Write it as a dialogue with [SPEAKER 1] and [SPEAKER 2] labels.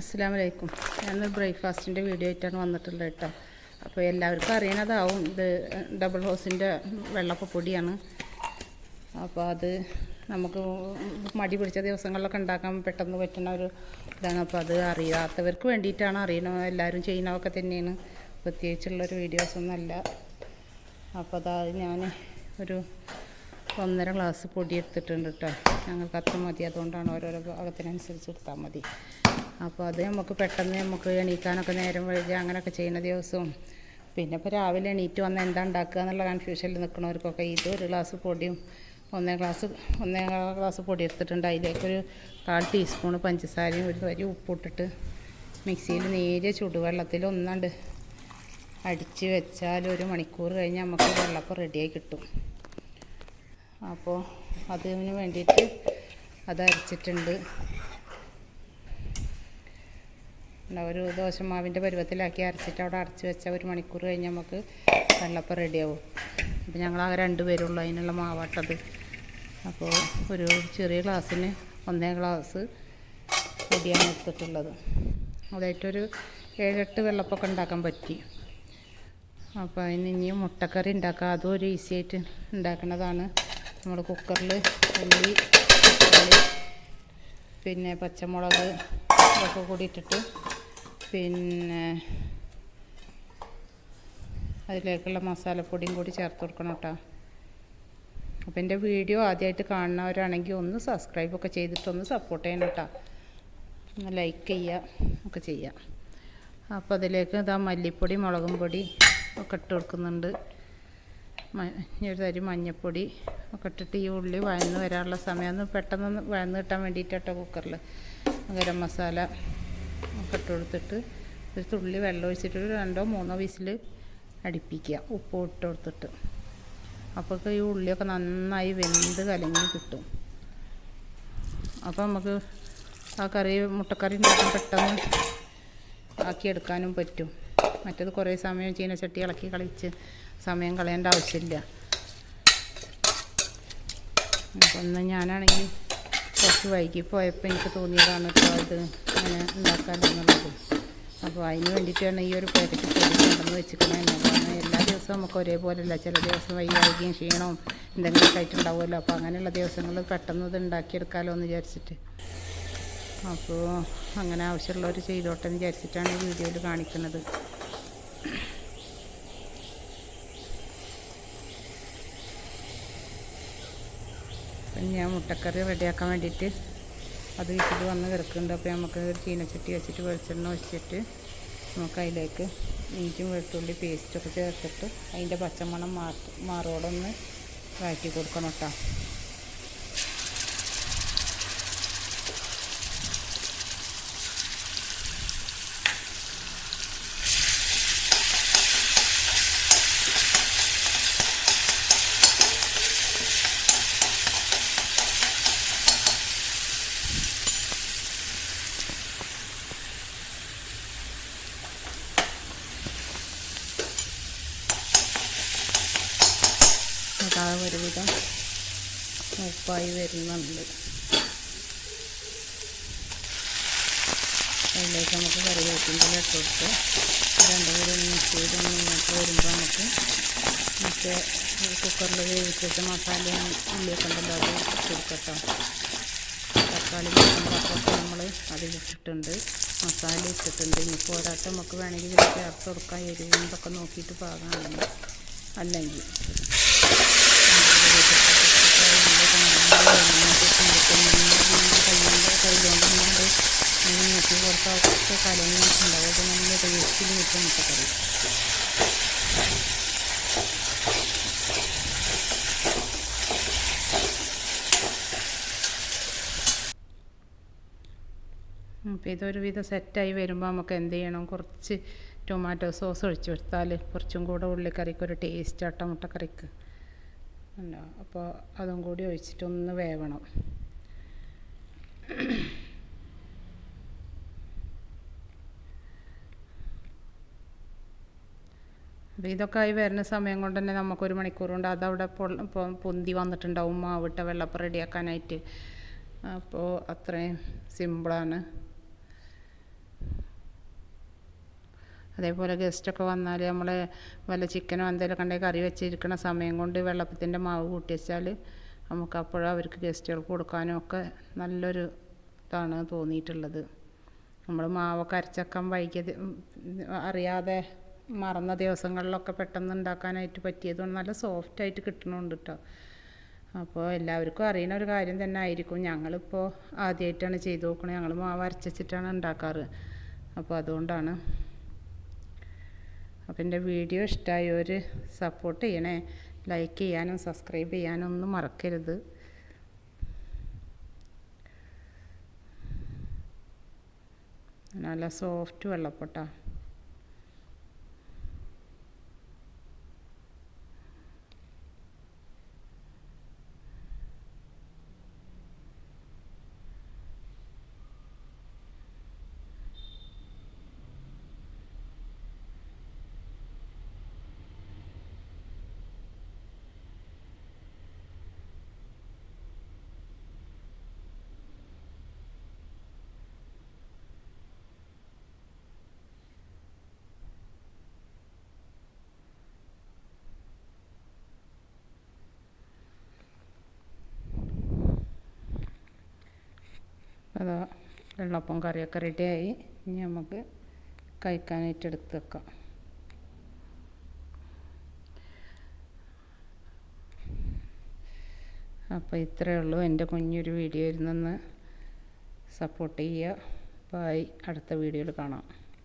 [SPEAKER 1] അസ്സാം വലൈക്കും ഞാനൊരു ബ്രേക്ക്ഫാസ്റ്റിന്റെ വീഡിയോ ആയിട്ടാണ് വന്നിട്ടുള്ളത് കേട്ടോ. അപ്പോൾ എല്ലാവർക്കും അറിയണതാവും ഇത് ഡബിൾ ഹോസിന്റെ വെള്ളപ്പൊടിയാണ് അപ്പോൾ അത് നമുക്ക് മടി പിടിച്ച ദിവസങ്ങളിലൊക്കെ ഉണ്ടാക്കാൻ പെട്ടെന്ന് പറ്റുന്ന ഒരു ഇതാണ്. അപ്പോൾ അത് അറിയാത്തവർക്ക് വേണ്ടിയിട്ടാണ് അറിയണത് എല്ലാവരും ചെയ്യുന്നതൊക്കെ തന്നെയാണ്. പ്രത്യേകിച്ചുള്ളൊരു വീഡിയോസൊന്നുമല്ല. അപ്പോൾ അതാ ഞാൻ ഒരു ഒന്നര ഗ്ലാസ് പൊടി എടുത്തിട്ടുണ്ട് കേട്ടോ. ഞങ്ങൾക്ക് അത്ര മതി. അതുകൊണ്ടാണ് ഓരോരോ ഭാഗത്തിനനുസരിച്ച് എടുത്താൽ മതി. അപ്പോൾ അത് നമുക്ക് പെട്ടെന്ന് നമുക്ക് എണീക്കാനൊക്കെ നേരം വൈകി അങ്ങനെയൊക്കെ ചെയ്യുന്ന ദിവസവും. പിന്നെ ഇപ്പോൾ രാവിലെ എണീറ്റ് വന്ന് എന്താ ഉണ്ടാക്കുക എന്നുള്ള കൺഫ്യൂഷനിൽ നിൽക്കുന്നവർക്കൊക്കെ ഇത് ഒരു ഗ്ലാസ് പൊടിയും ഒന്നേ ഗ്ലാസ് ഒന്നേ ഗ്ലാസ് പൊടി എടുത്തിട്ടുണ്ട്. അതിലേക്കൊരു കാൽ ടീസ്പൂൺ പഞ്ചസാരയും ഒരു വരി ഉപ്പിട്ടിട്ട് മിക്സിയിൽ നേരിയ ചുടുവെള്ളത്തിൽ ഒന്നാണ്ട് അടിച്ച് വെച്ചാൽ ഒരു മണിക്കൂർ കഴിഞ്ഞ് നമുക്ക് വെള്ളപ്പം റെഡിയായി കിട്ടും. അപ്പോൾ അതിന് വേണ്ടിയിട്ട് അത് അരച്ചിട്ടുണ്ട്. ഒരു ദോശമാവിന്റെ പരുവത്തിലാക്കി അരച്ചിട്ട് അവിടെ അടച്ച് വെച്ചാൽ ഒരു മണിക്കൂർ കഴിഞ്ഞ് നമുക്ക് വെള്ളപ്പം റെഡിയാവും. അപ്പോൾ ഞങ്ങൾ ആ രണ്ട് പേരുള്ളൂ അതിനുള്ള മാവാട്ടത്. അപ്പോൾ ഒരു ചെറിയ ഗ്ലാസ്സിന് ഒന്നേ ഗ്ലാസ് പൊടിയാണ് എടുത്തിട്ടുള്ളത്. അതായിട്ടൊരു ഏഴെട്ട് വെള്ളപ്പൊക്കെ ഉണ്ടാക്കാൻ പറ്റി. അപ്പോൾ അതിന് ഇനി മുട്ടക്കറി ഉണ്ടാക്കുക അതും ഒരു ഈസി ആയിട്ട് ഉണ്ടാക്കുന്നതാണ്. നമ്മൾ കുക്കറിൽ ഉള്ളി പിന്നെ പച്ചമുളക് ഇതൊക്കെ കൂടി ഇട്ടിട്ട് പിന്നെ അതിലേക്കുള്ള മസാലപ്പൊടിയും കൂടി ചേർത്ത് കൊടുക്കണം കേട്ടോ. അപ്പോൾ എന്റെ വീഡിയോ ആദ്യമായിട്ട് കാണുന്നവരാണെങ്കിൽ ഒന്ന് സബ്സ്ക്രൈബ് ഒക്കെ ചെയ്തിട്ട് ഒന്ന് സപ്പോർട്ട് ചെയ്യണം കേട്ടോ. ഒന്ന് ലൈക്ക് ചെയ്യുക ഒക്കെ ചെയ്യാം. അപ്പോൾ അതിലേക്ക് ഇതാ മല്ലിപ്പൊടി മുളകും പൊടി ഒക്കെ ഇട്ട് കൊടുക്കുന്നുണ്ട്. ഒരു തരി മഞ്ഞൾപ്പൊടി ഒക്കെ ഇട്ടിട്ട് ഈ ഉള്ളി വഴന്ന് വരാനുള്ള സമയം. ഒന്ന് പെട്ടെന്ന് വഴന്ന് കിട്ടാൻ വേണ്ടിയിട്ടോ കുക്കറിൽ ഗരം മസാല. ഇട്ട് കൊടുത്തിട്ട് ഒരു തുള്ളി വെള്ളം ഒഴിച്ചിട്ട് ഒരു രണ്ടോ മൂന്നോ വിസിൽ അടുപ്പിക്കുക. ഉപ്പ് ഇട്ട് കൊടുത്തിട്ട്. അപ്പോൾ ഈ ഉള്ളിയൊക്കെ നന്നായി വെന്ത് കലങ്ങി കിട്ടും. അപ്പോൾ നമുക്ക് ആ കറി മുട്ടക്കറി ഉണ്ടാക്കാൻ പെട്ടെന്ന് ആക്കിയെടുക്കാനും പറ്റും. മറ്റത് കുറേ സമയം ചീനച്ചട്ടി ഇളക്കി കളിച്ച് സമയം കളയേണ്ട ആവശ്യമില്ല. അപ്പം ഞാനാണെങ്കിൽ കുറച്ച് വൈകി പോയപ്പോൾ എനിക്ക് തോന്നിയതാണ് കേട്ടോ ഇത് അങ്ങനെ ഉണ്ടാക്കാനെന്നുള്ളത് അപ്പോൾ അതിന് വേണ്ടിയിട്ടാണ് ഈ ഒരു പാക്കറ്റ് പൊടി കൊണ്ടുവന്ന് വെച്ചിരിക്കുന്നത്. കാരണം എല്ലാ ദിവസവും നമുക്ക് ഒരേപോലെയല്ല. ചില ദിവസം വൈകിയും ക്ഷീണവും എന്തെങ്കിലും ആയിട്ടുണ്ടാവുമല്ലോ. അപ്പോൾ അങ്ങനെയുള്ള ദിവസങ്ങളിൽ പെട്ടെന്ന് ഇത് ഉണ്ടാക്കിയെടുക്കാമല്ലോ എന്ന് വിചാരിച്ചിട്ട്. അപ്പോൾ അങ്ങനെ ആവശ്യമുള്ളവർ ചെയ്തോട്ടെ എന്ന് വിചാരിച്ചിട്ടാണ് ഈ വീഡിയോയിൽ കാണിക്കുന്നത്. ഞാൻ മുട്ടക്കറി റെഡിയാക്കാൻ വേണ്ടിയിട്ട് അത് വിസിൽ വന്ന് കിടക്കുന്നുണ്ട്. അപ്പോൾ നമുക്ക് ചീനച്ചട്ടി വെച്ചിട്ട് വെളിച്ചെണ്ണ ഒഴിച്ചിട്ട് നമുക്ക് അതിലേക്ക് ഇഞ്ചും വെളുത്തുള്ളി പേസ്റ്റൊക്കെ ചേർത്തിട്ട് അതിന്റെ പച്ചമണം മാറ്റി മാറോടൊന്ന് വഴറ്റി കൊടുക്കണം കേട്ടോ അതാ ഒരുവിധം ഉപ്പായി വരുന്നുണ്ട്. അതിലേക്ക് നമുക്ക് കറിവേപ്പിന്റെ ഇട്ട് കൊടുത്ത് രണ്ടുപേരും മിക്സ് ചെയ്ത് മുന്നോട്ട് വരുമ്പോൾ നമുക്ക് മറ്റേ കുക്കറിൽ വേവിച്ചിട്ട് മസാലയും ഉള്ളിയൊക്കെ കൊടുക്കട്ടോ. തക്കാളി പച്ചമുളകൊക്കെ നമ്മൾ അതിലിട്ടിട്ടുണ്ട്. മസാല ഇട്ടിട്ടുണ്ട്. ഇനി പോരാട്ടം നമുക്ക് വേണമെങ്കിൽ ചേർത്ത് കൊടുക്കാം. എരിവും ഇതൊക്കെ നോക്കിയിട്ട് പാകാണെങ്കിൽ അല്ലെങ്കിൽ മുട്ടക്കറി അപ്പോൾ ഇതൊരുവിധം സെറ്റായി വരുമ്പോൾ നമുക്ക് എന്ത് ചെയ്യണം? കുറച്ച് ടൊമാറ്റോ സോസ് ഒഴിച്ചു കൊടുത്താൽ കുറച്ചും കൂടെ ഉള്ളിക്കറിക്ക് ഒരു ടേസ്റ്റ് ആട്ട മുട്ടക്കറിക്ക് ഉണ്ടോ? അപ്പോൾ അതും കൂടി ഒഴിച്ചിട്ടൊന്ന് വേവണം. അപ്പോൾ ഇതൊക്കെ ആയി വരുന്ന സമയം കൊണ്ട് തന്നെ നമുക്കൊരു മണിക്കൂർ കൊണ്ട് അതവിടെ പൊന്തി വന്നിട്ടുണ്ടാവും. മാവിട്ട വെള്ളപ്പം റെഡിയാക്കാനായിട്ട് അപ്പോൾ അത്രയും സിമ്പിളാണ് അതേപോലെ ഗസ്റ്റൊക്കെ വന്നാൽ നമ്മൾ വല്ല ചിക്കനോ എന്തെങ്കിലും കണ്ടേ കറി വെച്ചിരിക്കുന്ന സമയം കൊണ്ട് വെള്ളപ്പത്തിന്റെ മാവ് കൂട്ടി വെച്ചാൽ നമുക്ക് അപ്പോഴും അവർക്ക് ഗസ്റ്റുകൾക്ക് കൊടുക്കാനും ഒക്കെ നല്ലൊരു ഇതാണ് തോന്നിയിട്ടുള്ളത്. നമ്മൾ മാവൊക്കെ അരച്ചക്കം വൈകിയത് അറിയാതെ മറന്ന ദിവസങ്ങളിലൊക്കെ പെട്ടെന്ന് ഉണ്ടാക്കാനായിട്ട് പറ്റിയതുകൊണ്ട് നല്ല സോഫ്റ്റായിട്ട് കിട്ടണുണ്ട് കേട്ടോ അപ്പോൾ എല്ലാവർക്കും അറിയുന്ന ഒരു കാര്യം തന്നെ ആയിരിക്കും. ഞങ്ങളിപ്പോൾ ആദ്യമായിട്ടാണ് ചെയ്തു നോക്കണത് ഞങ്ങൾ മാവ് അരച്ചിട്ടാണ് ഉണ്ടാക്കാറ്. അപ്പോൾ അതുകൊണ്ടാണ് അപ്പോൾ എന്റെ വീഡിയോ ഇഷ്ടമായവർ സപ്പോർട്ട് ചെയ്യണേ. ലൈക്ക് ചെയ്യാനും സബ്സ്ക്രൈബ് ചെയ്യാനും ഒന്നും മറക്കരുത്. നല്ല സോഫ്റ്റ് വെള്ളപ്പൊട്ടാ. അതാ വെള്ളപ്പം കറിയൊക്കെ റെഡിയായി ഇനി നമുക്ക് കഴിക്കാനായിട്ട് എടുത്ത് വെക്കാം. അപ്പോൾ ഇത്രയേ ഉള്ളൂ. എന്റെ കുഞ്ഞൊരു വീഡിയോ നിന്ന് സപ്പോർട്ട് ചെയ്യുക. ബായ് അടുത്ത വീഡിയോയിൽ കാണാം.